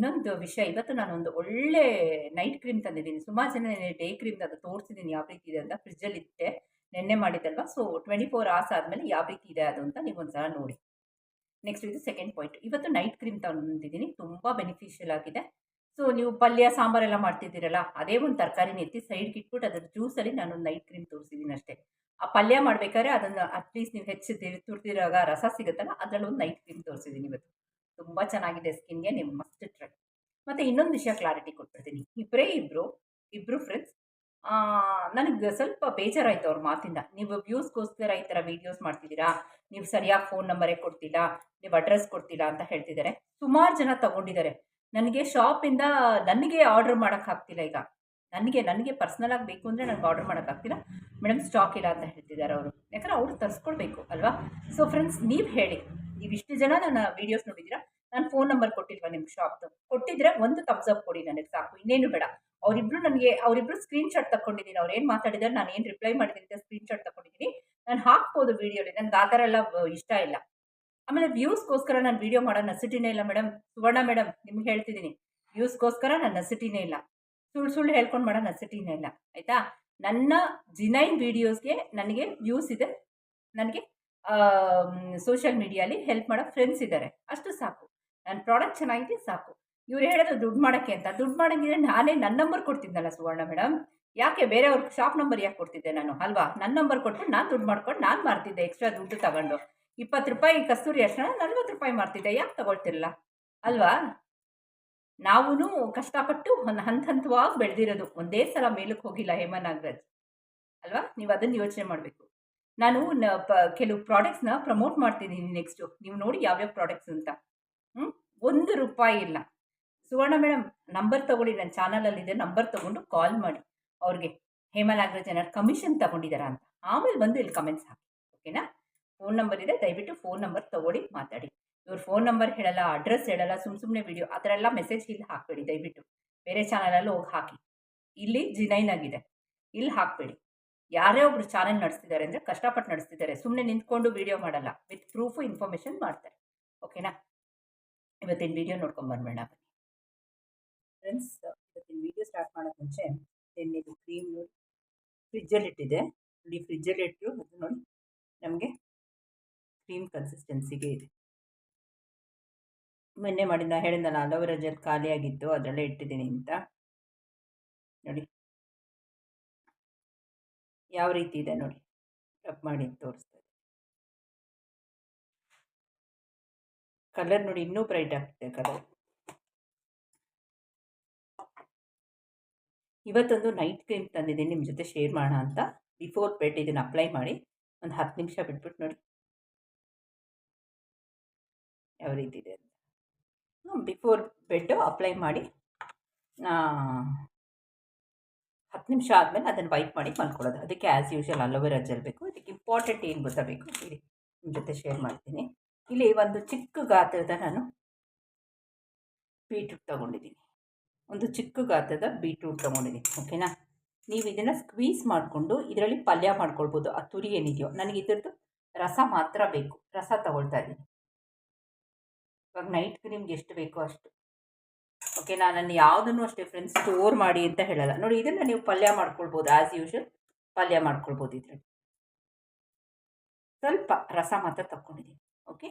ಇನ್ನೊಂದು ವಿಷಯ, ಇವತ್ತು ನಾನೊಂದು ಒಳ್ಳೆ ನೈಟ್ ಕ್ರೀಮ್ ತಂದಿದ್ದೀನಿ. ಸುಮಾರು ಜನ ಡೇ ಕ್ರೀಮ್ ಅದು ತೋರಿಸಿದ್ದೀನಿ, ಯಾವ ರೀತಿ ಇದೆ ಅಂತ ಫ್ರಿಜ್ಜಲ್ಲಿ ಇಟ್ಟೆ. ನೆನ್ನೆ ಮಾಡಿದ್ದಲ್ವಾ? ಸೊ ಟ್ವೆಂಟಿ ಫೋರ್ ಅವರ್ಸ್ ಆದಮೇಲೆ ಯಾವ ರೀತಿ ಇದೆ ಅದು ಅಂತ ನೀವು ಒಂದ್ಸಲ ನೋಡಿ. ನೆಕ್ಸ್ಟ್ ಇದು ಸೆಕೆಂಡ್ ಪಾಯಿಂಟ್ ಇವತ್ತು ನೈಟ್ ಕ್ರೀಮ್ ತಂದಿದ್ದೀನಿ, ತುಂಬ ಬೆನಿಫಿಷಿಯಲ್ ಆಗಿದೆ. ಸೊ ನೀವು ಪಲ್ಯ ಸಾಂಬಾರೆಲ್ಲ ಮಾಡ್ತಿದ್ದೀರಲ್ಲ, ಅದೇ ಒಂದು ತರಕಾರಿನ ಎತ್ತಿ ಸೈಡ್ಗೆ ಇಟ್ಬಿಟ್ಟು ಅದ್ರ ಜ್ಯೂಸಲ್ಲಿ ನಾನು ನೈಟ್ ಕ್ರೀಮ್ ತೋರಿಸಿದ್ದೀನಿ ಅಷ್ಟೇ. ಆ ಪಲ್ಯ ಮಾಡಬೇಕಾದ್ರೆ ಅದನ್ನು ಅಟ್ಲೀಸ್ಟ್ ನೀವು ಹೆಚ್ಚು ತುರ್ತಿರಾಗ ರಸ ಸಿಗುತ್ತಲ್ಲ, ಅದರಲ್ಲಿ ಒಂದು ನೈಟ್ ಕ್ರೀಮ್ ತೋರಿಸಿದ್ದೀನಿ ಇವತ್ತು. ತುಂಬ ಚೆನ್ನಾಗಿದೆ ಸ್ಕಿನ್ಗೆ ನೀವು ಮಸ್ಟ್ ಟ್ರೈ ಮತ್ತು ಇನ್ನೊಂದು ವಿಷಯ ಕ್ಲಾರಿಟಿ ಕೊಟ್ಬಿಡ್ತೀನಿ. ಇಬ್ಬರೇ ಇಬ್ಬರು ಇಬ್ಬರು ಫ್ರೆಂಡ್ಸ್ ನನಗೆ ಸ್ವಲ್ಪ ಬೇಜಾರಾಯಿತು ಅವ್ರ ಮಾತಿಂದ. ನೀವು ವ್ಯೂಸ್ಗೋಸ್ಕರ ಈ ಥರ ವೀಡಿಯೋಸ್ ಮಾಡ್ತಿದ್ದೀರಾ? ನೀವು ಸರಿಯಾಗಿ ಫೋನ್ ನಂಬರೇ ಕೊಡ್ತಿಲ್ಲ, ನೀವು ಅಡ್ರೆಸ್ ಕೊಡ್ತಿಲ್ಲ ಅಂತ ಹೇಳ್ತಿದ್ದಾರೆ. ಸುಮಾರು ಜನ ತಗೊಂಡಿದ್ದಾರೆ. ನನಗೆ ಶಾಪಿಂದ ನನಗೆ ಆರ್ಡರ್ ಮಾಡೋಕ್ಕಾಗ್ತಿಲ್ಲ ಈಗ. ನನಗೆ ನನಗೆ ಪರ್ಸ್ನಲ್ ಆಗಿ ಬೇಕು ಅಂದರೆ ನನಗೆ ಆರ್ಡರ್ ಮಾಡೋಕ್ಕಾಗ್ತಿಲ್ಲ ಮೇಡಮ್ ಸ್ಟಾಕ್ ಇಲ್ಲ ಅಂತ ಹೇಳ್ತಿದ್ದಾರೆ ಅವರು. ಯಾಕಂದ್ರೆ ಅವರು ತರಿಸ್ಕೊಳ್ಬೇಕು ಅಲ್ವಾ? ಸೊ ಫ್ರೆಂಡ್ಸ್ ನೀವು ಹೇಳಿ. ನೀವು ಇಷ್ಟು ಜನ ನನ್ನ ವೀಡಿಯೋಸ್ ನೋಡಿದ್ದೀರಾ? ನಾನು ಫೋನ್ ನಂಬರ್ ಕೊಟ್ಟಿಲ್ವಾ ನಿಮ್ಗೆ ಶಾಪ್ದು ಕೊಟ್ಟಿದ್ರೆ ಒಂದು ಥಮ್ಸ್ ಅಪ್ ಕೊಡಿ ನನಗೆ ಸಾಕು, ಇನ್ನೇನು ಬೇಡ. ಅವರಿಬ್ರು ನನಗೆ, ಅವರಿಬ್ರು ಸ್ಕ್ರೀನ್ ಶಾಟ್ ತಗೊಂಡಿದ್ದೀನಿ ಅವ್ರು ಏನು ಮಾತಾಡಿದ್ದಾರೆ ನಾನು ಏನು ರಿಪ್ಲೈ ಮಾಡಿದ್ದೀನಿ ಅಂತ ಸ್ಕ್ರೀನ್ ಶಾಟ್ ತಗೊಂಡಿದ್ದೀನಿ ನಾನು ಹಾಕ್ಬೋದು ವೀಡಿಯೋಲಿ ನನಗೆ ಆ ಥರ ಎಲ್ಲ ಇಷ್ಟ ಇಲ್ಲ. ಆಮೇಲೆ ವ್ಯೂಸ್ಗೋಸ್ಕರ ನಾನು ವೀಡಿಯೋ ಮಾಡೋ ನಸಿಟಿನೇ ಇಲ್ಲ ಮೇಡಮ್ ಸುವರ್ಣ ಮೇಡಮ್ ನಿಮ್ಗೆ ಹೇಳ್ತಿದ್ದೀನಿ ವ್ಯೂಸ್ಗೋಸ್ಕರ ನನ್ನ ನಸಿಟಿನೇ ಇಲ್ಲ. ಸುಳ್ಳು ಸುಳ್ಳು ಹೇಳ್ಕೊಂಡು ಮಾಡೋ ನಸಿಟಿನೇ ಇಲ್ಲ, ಆಯಿತಾ? ನನ್ನ ಜಿನೈನ್ ವೀಡಿಯೋಸ್ಗೆ ನನಗೆ ವ್ಯೂಸ್ ಇದೆ. ನನಗೆ ಸೋಷಿಯಲ್ ಮೀಡಿಯಲ್ಲಿ ಹೆಲ್ಪ್ ಮಾಡೋ ಫ್ರೆಂಡ್ಸ್ ಇದ್ದಾರೆ ಅಷ್ಟು ಸಾಕು. ನನ್ನ ಪ್ರಾಡಕ್ಟ್ ಚೆನ್ನಾಗಿದೆ, ಸಾಕು. ಇವ್ರು ಹೇಳಿದ್ರು ದುಡ್ಡು ಮಾಡೋಕ್ಕೆ ಅಂತ. ದುಡ್ಡು ಮಾಡೋಂಗಿದ್ರೆ ನಾನೇ ನನ್ನ ನಂಬರ್ ಕೊಡ್ತಿದ್ದಲ್ಲ ಸುವರ್ಣ ಮೇಡಮ್ ಯಾಕೆ ಬೇರೆಯವ್ರ ಶಾಪ್ ನಂಬರ್ ಯಾಕೆ ಕೊಡ್ತಿದ್ದೆ ನಾನು, ಅಲ್ವಾ? ನನ್ನ ನಂಬರ್ ಕೊಟ್ಟರೆ ನಾನು ದುಡ್ಡು ಮಾಡ್ಕೊಂಡು ನಾನು ಮಾಡ್ತಿದ್ದೆ ಎಕ್ಸ್ಟ್ರಾ ದುಡ್ಡು ತಗೊಂಡು. ಇಪ್ಪತ್ತು ರೂಪಾಯಿ ಕಸ್ತೂರಿ ಅರ್ಶನ ನಲ್ವತ್ತು ರೂಪಾಯಿ ಮಾಡ್ತಿದ್ದೆ ಯಾಕೆ ತಗೊಳ್ತಿರಲ್ಲ ಅಲ್ವಾ? ನಾವೂ ಕಷ್ಟಪಟ್ಟು ಒಂದು ಹಂತ ಹಂತವಾಗಿ ಬೆಳೆದಿರೋದು. ಒಂದೇ ಸಲ ಮೇಲಕ್ಕೆ ಹೋಗಿಲ್ಲ ಹೇಮ ನಾಗರಾಜ್. ಅಲ್ವಾ? ನೀವು ಅದನ್ನು ಯೋಚನೆ ಮಾಡಬೇಕು. ನಾನು ನ ಪ, ಕೆಲವು ಪ್ರಾಡಕ್ಟ್ಸ್ನ ಪ್ರಮೋಟ್ ಮಾಡ್ತಿದ್ದೀನಿ ನೆಕ್ಸ್ಟು ನೀವು ನೋಡಿ ಯಾವ್ಯಾವ ಪ್ರಾಡಕ್ಟ್ಸ್ ಅಂತ. ಹ್ಞೂ ಒಂದು ರೂಪಾಯಿ ಇಲ್ಲ. ಸುವರ್ಣ ಮೇಡಮ್ ನಂಬರ್ ತೊಗೊಳ್ಳಿ ನನ್ನ ಚಾನಲಲ್ಲಿದೆ, ನಂಬರ್ ತಗೊಂಡು ಕಾಲ್ ಮಾಡಿ. ಅವ್ರಿಗೆ ಹೇಮಲಾಗ್ರಜನರ್ ಕಮಿಷನ್ ತಗೊಂಡಿದ್ದಾರಾ ಅಂತ. ಆಮೇಲೆ ಬಂದು ಇಲ್ಲಿ ಕಮೆಂಟ್ಸ್ ಹಾಕಿ ಓಕೆನಾ ಫೋನ್ ನಂಬರ್ ಇದೆ, ದಯವಿಟ್ಟು ಫೋನ್ ನಂಬರ್ ತೊಗೊಳ್ಳಿ, ಮಾತಾಡಿ. ಇವ್ರ ಫೋನ್ ನಂಬರ್ ಹೇಳಲ್ಲ ಅಡ್ರೆಸ್ ಹೇಳಲ್ಲ ಸುಮ್ಮ ಸುಮ್ಮನೆ ವಿಡಿಯೋ ಆ ಥರ ಎಲ್ಲ ಮೆಸೇಜ್ ಇಲ್ಲಿ ಹಾಕಬೇಡಿ, ದಯವಿಟ್ಟು. ಬೇರೆ ಚಾನಲಲ್ಲಿ ಹೋಗಿ ಹಾಕಿ. ಇಲ್ಲಿ ಜಿನೈನ್ ಆಗಿದೆ. ಇಲ್ಲಿ ಹಾಕಬೇಡಿ. ಯಾರೇ ಒಬ್ರು ಚಾನೆಲ್ ನಡೆಸ್ತಿದ್ದಾರೆ ಅಂದರೆ ಕಷ್ಟಪಟ್ಟು ನಡೆಸ್ತಿದ್ದಾರೆ ಸುಮ್ಮನೆ ನಿಂತ್ಕೊಂಡು ವಿಡಿಯೋ ಮಾಡಲ್ಲ. ವಿತ್ ಪ್ರೂಫು ಇನ್ಫಾರ್ಮೇಷನ್ ಮಾಡ್ತಾರೆ. ಓಕೆನಾ ಇವತ್ತಿನ ವಿಡಿಯೋ ನೋಡ್ಕೊಂಡು ಬಂದ್ಬೇಡ ಬನ್ನಿ. ಫ್ರೆಂಡ್ಸ್ ಇವತ್ತಿನ ವಿಡಿಯೋ ಸ್ಟಾರ್ಟ್ ಮಾಡೋಕ್ಕೆ ಮುಂಚೆ ಎಣ್ಣೆದು ಕ್ರೀಮ್ ನೋಡಿ ಫ್ರಿಜ್ಜಲ್ಲಿ ಇಟ್ಟಿದೆ ನೋಡಿ ಫ್ರಿಜ್ಜಲ್ಲಿ ಇಟ್ಟು ಅದು ನೋಡಿ, ನಮಗೆ ಕ್ರೀಮ್ ಕನ್ಸಿಸ್ಟೆನ್ಸಿಗೆ ಇದೆ. ಮೊನ್ನೆ ಮಾಡಿದ ಹೇಳಿದ್ನಲ್ಲ ಅಲೋವೆರಾ ಜೆಲ್ ಖಾಲಿಯಾಗಿತ್ತು ಅದರಲ್ಲೇ ಇಟ್ಟಿದ್ದೀನಿ ಅಂತ. ನೋಡಿ. ಯಾವ ರೀತಿ ಇದೆ ನೋಡಿ. ರಬ್ ಮಾಡಿ ತೋರಿಸ್ತಾರೆ ಕಲರ್ ನೋಡಿ ಇನ್ನೂ ಬ್ರೈಟ್ ಆಗ್ತಿದೆ ಕಲರ್ ಇವತ್ತೊಂದು ನೈಟ್ ಕ್ರೀಮ್ ತಂದಿದ್ದೀನಿ ನಿಮ್ಮ ಜೊತೆ ಶೇರ್ ಮಾಡೋಣ ಅಂತ. ಬಿಫೋರ್ ಬೆಡ್ ಇದನ್ನು ಅಪ್ಲೈ ಮಾಡಿ, ಒಂದು ಹತ್ತು ನಿಮಿಷ ಬಿಟ್ಬಿಟ್ಟು ನೋಡಿ. ಯಾವ ರೀತಿ ಇದೆ ಅಂತ. ಬಿಫೋರ್ ಬೆಡ್ಡು ಅಪ್ಲೈ ಮಾಡಿ ಹತ್ತು ನಿಮಿಷ ಆದಮೇಲೆ ಅದನ್ನು ವೈಪ್ ಮಾಡಿ ಮಲ್ಕೊಳ್ಳೋದು. ಅದಕ್ಕೆ ಆ್ಯಸ್ ಯೂಶಲ್ ಅಲೋವೆರಾ ಜೆಲ್ ಬೇಕು. ಅದಕ್ಕೆ ಇಂಪಾರ್ಟೆಂಟ್ ಏನು ಗೊತ್ತಬೇಕು ಇರಿ ನಿಮ್ಮ ಜೊತೆ ಶೇರ್ ಮಾಡ್ತೀನಿ. ಇಲ್ಲಿ ಒಂದು ಚಿಕ್ಕ ಗಾತ್ರದ ನಾನು ಬೀಟ್ರೂಟ್ ತಗೊಂಡಿದ್ದೀನಿ. ಒಂದು ಚಿಕ್ಕ ಗಾತ್ರದ ಬೀಟ್ರೂಟ್ ತಗೊಂಡಿದ್ದೀನಿ ಓಕೆನಾ ನೀವು ಇದನ್ನು ಸ್ಕ್ವೀಸ್ ಮಾಡಿಕೊಂಡು ಇದರಲ್ಲಿ ಪಲ್ಯ ಮಾಡ್ಕೊಳ್ಬೋದು, ಆ ತುರಿ ಏನಿದೆಯೋ. ನನಗೆ ಇದರದ್ದು ರಸ ಮಾತ್ರ ಬೇಕು. ರಸ ತಗೊಳ್ತಾ ಇದ್ದೀನಿ. ಇವಾಗ ನೈಟ್ಗೆ ನಿಮ್ಗೆ ಎಷ್ಟು ಬೇಕೋ ಅಷ್ಟು. ಓಕೆ ನಾನು ಯಾವುದನ್ನು ಅಷ್ಟೇ ಫ್ರೆಂಡ್ಸ್ ಸ್ಟೋರ್ ಮಾಡಿ ಅಂತ ಹೇಳಲ್ಲ. ನೋಡಿ, ಇದನ್ನು ನೀವು ಪಲ್ಯ ಮಾಡ್ಕೊಳ್ಬೋದು ಆ್ಯಸ್ ಯೂಶಲ್ ಪಲ್ಯ ಮಾಡ್ಕೊಳ್ಬೋದು ಇದರಲ್ಲಿ. ಸ್ವಲ್ಪ ರಸ ಮಾತ್ರ ತಗೊಂಡಿದ್ದೀನಿ ಓಕೆ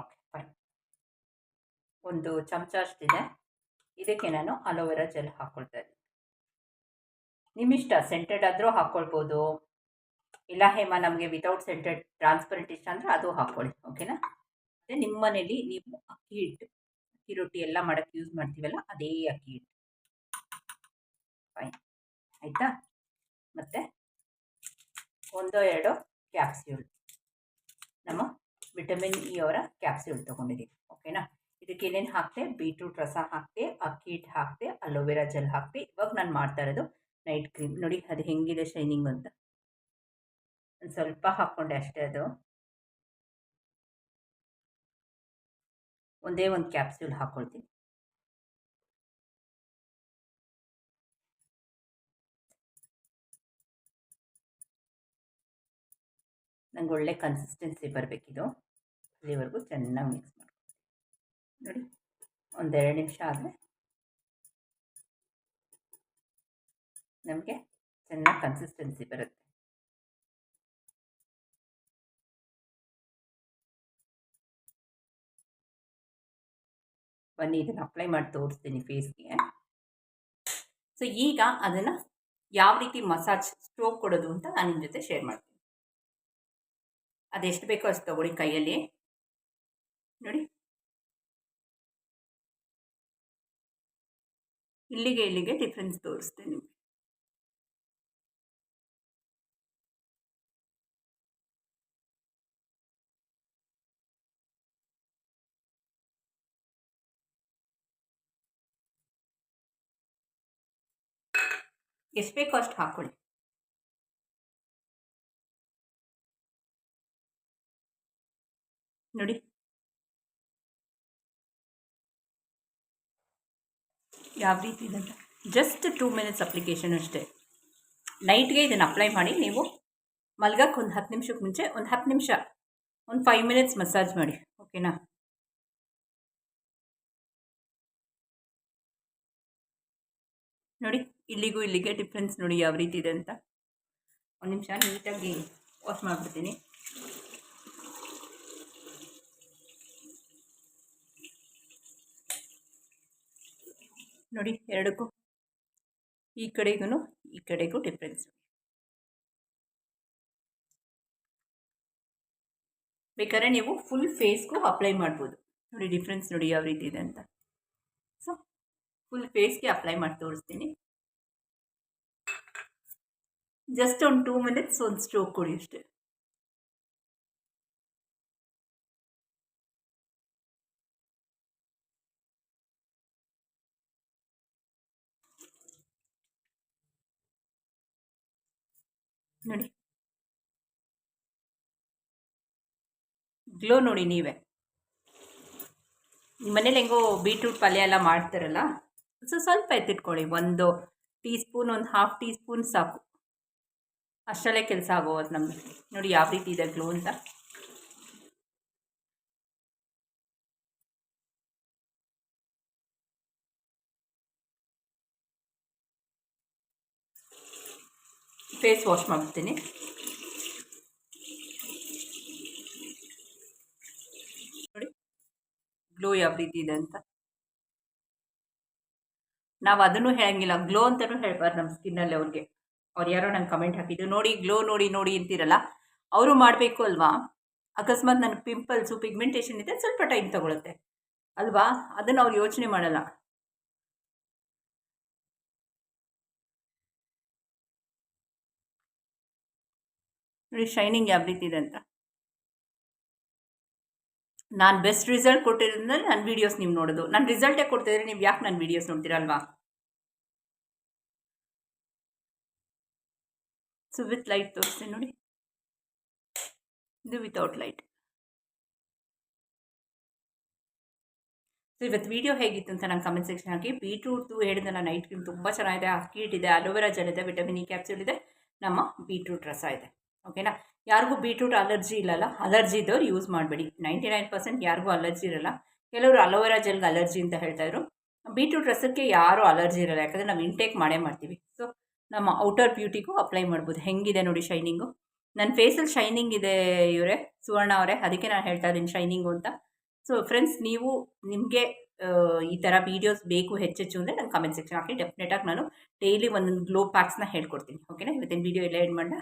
ಓಕೆ ಫೈನ್ ಒಂದು ಚಮಚ ಅಷ್ಟಿದೆ ಇದಕ್ಕೆ ನಾನು ಅಲೋವೆರಾ ಜೆಲ್ ಹಾಕ್ಕೊಳ್ತಾ ಇದ್ದೀನಿ. ನಿಮ್ಮಿಷ್ಟ ಸೆಂಟೆಡ್ ಆದರೂ ಹಾಕ್ಕೊಳ್ಬೋದು ಇಲ್ಲ ಹೇಮ, ನಮಗೆ ವಿತೌಟ್ ಸೆಂಟೆಡ್ ಟ್ರಾನ್ಸ್ಪರೆಂಟ್ ಇಷ್ಟ ಅಂದರೆ ಅದು ಹಾಕ್ಕೊಳ್ಳಿ ಓಕೆನಾ? ಮತ್ತು ನಿಮ್ಮ ಮನೇಲಿ ನೀವು ಅಕ್ಕಿ ಹಿಟ್ಟು, ಅಕ್ಕಿ ರೊಟ್ಟಿ ಎಲ್ಲ ಮಾಡೋಕ್ಕೆ ಯೂಸ್ ಮಾಡ್ತೀವಲ್ಲ, ಅದೇ ಅಕ್ಕಿ ಹಿಟ್ಟು. ಫೈನ್ ಆಯಿತಾ? ಮತ್ತು ಒಂದೋ, ಎರಡೋ ಕ್ಯಾಪ್ಸ್ಯೂಲ್ ನಮ್ಮ ವಿಟಮಿನ್ ಇ ಅವರ ಕ್ಯಾಪ್ಸ್ಯೂಲ್ ತೊಗೊಂಡಿದ್ದೀವಿ, ಓಕೆನಾ? ಇದಕ್ಕೆ ಏನೇನು ಹಾಕ್ತೆ? ಬೀಟ್ರೂಟ್ ರಸ ಹಾಕ್ತೆ, ಅಕ್ಕಿ ಹಿಟ್ಟು ಹಾಕ್ತೆ ಅಲೋವೆರಾ ಜೆಲ್ ಹಾಕ್ತೆ. ಇವಾಗ ನಾನು ಮಾಡ್ತಾ ಇರೋದು ನೈಟ್ ಕ್ರೀಮ್. ನೋಡಿ ಅದು ಹೆಂಗಿದೆ ಶೈನಿಂಗ್ ಅಂತ. ಒಂದು ಸ್ವಲ್ಪ ಹಾಕ್ಕೊಂಡೆ ಅಷ್ಟೇ ಅದು. ಒಂದೇ ಒಂದು ಕ್ಯಾಪ್ಸ್ಯೂಲ್ ಹಾಕ್ಕೊಳ್ತೀನಿ ನಂಗೆ ಒಳ್ಳೆ ಕನ್ಸಿಸ್ಟೆನ್ಸಿ ಬರಬೇಕಿದು. ಅಲ್ಲಿವರೆಗೂ ಚೆನ್ನಾಗಿ ಮಿಕ್ಸ್ ಮಾಡಿ. ನೋಡಿ, ಒಂದೆರಡು ನಿಮಿಷ ಆದರೆ. ನಮಗೆ ಚೆನ್ನಾಗಿ ಕನ್ಸಿಸ್ಟೆನ್ಸಿ ಬರುತ್ತೆ. ಬನ್ನಿ, ಇದನ್ನು ಅಪ್ಲೈ ಮಾಡಿ ತೋರಿಸ್ತೀನಿ ಫೇಸ್ಗೆ ಸೊ ಈಗ ಅದನ್ನು ಯಾವ ರೀತಿ ಮಸಾಜ್ ಸ್ಟ್ರೋಕ್ ಕೊಡೋದು ಅಂತ ನಾನು ನಿಮ್ಮ ಜೊತೆ ಶೇರ್ ಮಾಡ್ತೀನಿ. ಅದೆಷ್ಟು ಬೇಕೋ ಅಷ್ಟು ತೊಗೊಳ್ಳಿ ಕೈಯಲ್ಲಿ ನೋಡಿ ಇಲ್ಲಿಗೆ ಇಲ್ಲಿಗೆ ಡಿಫ್ರೆನ್ಸ್ ತೋರಿಸ್ತೀನಿ. ನಿಮಗೆ ಎಷ್ಟು ಬೇಕೋ ಅಷ್ಟು ಹಾಕ್ಕೊಳ್ಳಿ ನೋಡಿ. ಯಾವ ರೀತಿ ಇದೆ ಅಂತ. ಜಸ್ಟ್ ಟೂ ಮಿನಿಟ್ಸ್ ಅಪ್ಲಿಕೇಶನ್ ಅಷ್ಟೇ. ನೈಟ್ಗೆ ಇದನ್ನು ಅಪ್ಲೈ ಮಾಡಿ ನೀವು ಮಲ್ಗಕ್ಕೆ ಒಂದು ಹತ್ತು ನಿಮಿಷಕ್ಕೆ ಮುಂಚೆ ಒಂದು ಹತ್ತು ನಿಮಿಷ, ಒಂದು ಫೈವ್ ಮಿನಿಟ್ಸ್ ಮಸಾಜ್ ಮಾಡಿ ಓಕೆನಾ ನೋಡಿ, ಇಲ್ಲಿಗೂ ಇಲ್ಲಿಗೆ ಡಿಫ್ರೆನ್ಸ್ ನೋಡಿ ಯಾವ ರೀತಿ ಇದೆ ಅಂತ. ಒಂದು ನಿಮಿಷ ನೀಟಾಗಿ ವಾಶ್ ಮಾಡಿಬಿಡ್ತೀನಿ. ನೋಡಿ, ಎರಡಕ್ಕೂ. ಈ ಕಡೆಗೂ ಈ ಕಡೆಗೂ ಡಿಫ್ರೆನ್ಸ್ ಬೇಕಾದ್ರೆ ನೀವು ಫುಲ್ ಫೇಸ್ಗೂ ಅಪ್ಲೈ ಮಾಡ್ಬೋದು. ನೋಡಿ ಡಿಫ್ರೆನ್ಸ್ ನೋಡಿ ಯಾವ ರೀತಿ ಇದೆ ಅಂತ. ಸೊ ಫುಲ್ ಫೇಸ್ಗೆ ಅಪ್ಲೈ ಮಾಡಿ ತೋರಿಸ್ತೀನಿ. ಜಸ್ಟ್ ಒಂದು ಟೂ ಮಿನಿಟ್ಸ್ ಒಂದು ಸ್ಟ್ರೋಕ್ ಕೊಡಿ ಅಷ್ಟೇ. ನೋಡಿ. ಗ್ಲೋ ನೋಡಿ ನೀವೇ. ನಿಮ್ಮ ಮನೇಲಿ ಹೆಂಗೋ ಬೀಟ್ರೂಟ್ ಪಲ್ಯ ಎಲ್ಲ ಮಾಡ್ತಾರಲ್ಲ, ಸೊ ಸ್ವಲ್ಪ ಎತ್ತಿಟ್ಕೊಳ್ಳಿ, ಒಂದು ಟೀ ಸ್ಪೂನ್ ಒಂದು ಹಾಫ್ ಟೀ ಸ್ಪೂನ್ ಸಾಕು. ಅಷ್ಟರಲ್ಲೇ ಕೆಲಸ ಆಗೋದು ನಮಗೆ. ನೋಡಿ ಯಾವ ರೀತಿ ಇದೆ ಗ್ಲೋ ಅಂತ. ಫೇಸ್ ವಾಶ್ ಮಾಡ್ತೀನಿ ನೋಡಿ, ಗ್ಲೋ ಯಾವ ರೀತಿ ಇದೆ ಅಂತ. ನಾವು ಅದನ್ನು ಹೇಳಂಗಿಲ್ಲ, ಗ್ಲೋ ಅಂತಲೂ ಹೇಳ್ಬಾರ್ದು ನಮ್ಮ ಸ್ಕಿನ್ನಲ್ಲಿ ಅವ್ರಿಗೆ. ಅವ್ರು ಯಾರೋ ನಂಗೆ ಕಮೆಂಟ್ ಹಾಕಿದ್ದು ನೋಡಿ, ಗ್ಲೋ ನೋಡಿ ನೋಡಿ ಅಂತೀರಲ್ಲ, ಅವರು ಮಾಡಬೇಕು ಅಲ್ವಾ? ಅಕಸ್ಮಾತ್ ನನಗೆ ಪಿಂಪಲ್ಸು, ಪಿಗ್ಮೆಂಟೇಷನ್ ಇದೆ, ಸ್ವಲ್ಪ ಟೈಮ್ ತಗೊಳುತ್ತೆ. ಅಲ್ವಾ? ಅದನ್ನು ಅವ್ರು ಯೋಚನೆ ಮಾಡಲ್ಲ. ನೋಡಿ ಶೈನಿಂಗ್ ಯಾವ ರೀತಿ ಇದೆ ಅಂತ ನಾನು ಬೆಸ್ಟ್ ರಿಸಲ್ಟ್ ಕೊಟ್ಟಿರೋದ್ರಿಂದ ನನ್ನ ವೀಡಿಯೋಸ್ ನೀವು ನೋಡೋದು. ನಾನು ರಿಸಲ್ಟೇ ಕೊಡ್ತಿದ್ರೆ ನೀವು ಯಾಕೆ ನನ್ನ ವೀಡಿಯೋಸ್ ನೋಡ್ತೀರಲ್ವಾ? ಸೊ ವಿತ್ ಲೈಟ್ ತೋರಿಸ್ತೀನಿ ನೋಡಿ. ಇದು ವಿತೌಟ್ ಲೈಟ್ ಸೊ ಇವತ್ತು ವಿಡಿಯೋ ಹೇಗಿತ್ತು ಅಂತ ನಾನು ಕಮೆಂಟ್ ಸೆಕ್ಷನ್ ಹಾಕಿ. ಬೀಟ್ರೂಟ್ದು ಹೇಳಿದಲ್ಲ ನೈಟ್ ಕ್ರೀಮ್ ತುಂಬ ಚೆನ್ನಾಗಿದೆ. ಅಕ್ಕಿ ಇದೆ ಅಲೋವೆರಾ ಜೆಲ್ ಇದೆ ವಿಟಮಿನ್ ಇ ಕ್ಯಾಪ್ಸೂಲ್ ಇದೆ. ನಮ್ಮ ಬೀಟ್ರೂಟ್ ರಸ ಇದೆ. ಓಕೆನಾ? ಯಾರಿಗೂ ಬೀಟ್ರೂಟ್ ಅಲರ್ಜಿ ಇಲ್ಲಲ್ಲ, ಅಲರ್ಜಿ ಇದ್ದವ್ರು ಯೂಸ್ ಮಾಡಬೇಡಿ. ನೈಂಟಿ ನೈನ್ ಪರ್ಸೆಂಟ್ ಯಾರಿಗೂ ಅಲರ್ಜಿ ಇರಲ್ಲ. ಕೆಲವರು ಅಲೋವೆರಾ ಜೆಲ್ಗೆ ಅಲರ್ಜಿ ಅಂತ ಹೇಳ್ತಾಯಿದ್ರು ಬೀಟ್ರೂಟ್ ರಸಕ್ಕೆ ಯಾರೂ ಅಲರ್ಜಿ ಇರಲ್ಲ, ಯಾಕಂದರೆ ನಾವು ಇಂಟೇಕ್ ಮಾಡೇ ಮಾಡ್ತೀವಿ. ಸೊ ನಮ್ಮ ಔಟರ್ ಬ್ಯೂಟಿಗೂ ಅಪ್ಲೈ ಮಾಡ್ಬೋದು. ಹೆಂಗಿದೆ ನೋಡಿ ಶೈನಿಂಗು ನನ್ನ ಫೇಸಲ್ಲಿ ಶೈನಿಂಗ್ ಇದೆ ಇವರೇ, ಸುವರ್ಣ ಅವರೇ. ಅದಕ್ಕೆ ನಾನು ಹೇಳ್ತಾ ಇದ್ದೀನಿ ಶೈನಿಂಗು ಅಂತ. ಸೊ ಫ್ರೆಂಡ್ಸ್ ನೀವು ನಿಮಗೆ ಈ ಥರ ವೀಡಿಯೋಸ್ ಬೇಕು ಹೆಚ್ಚೆಚ್ಚು ಅಂದರೆ ನಾನು ಕಮೆಂಟ್ ಸೆಕ್ಷನ್ ಹಾಕಿ ಡೆಫಿನೆಟಾಗಿ ನಾನು ಡೈಲಿ ಒಂದೊಂದು ಗ್ಲೋ ಪ್ಯಾಕ್ಸ್ನ ಹೇಳ್ಕೊಡ್ತೀನಿ. ಓಕೆನಾ ಇವತ್ತಿನ ವೀಡಿಯೋ ಎಲ್ಲ ಏನು ಮಾಡೋಣ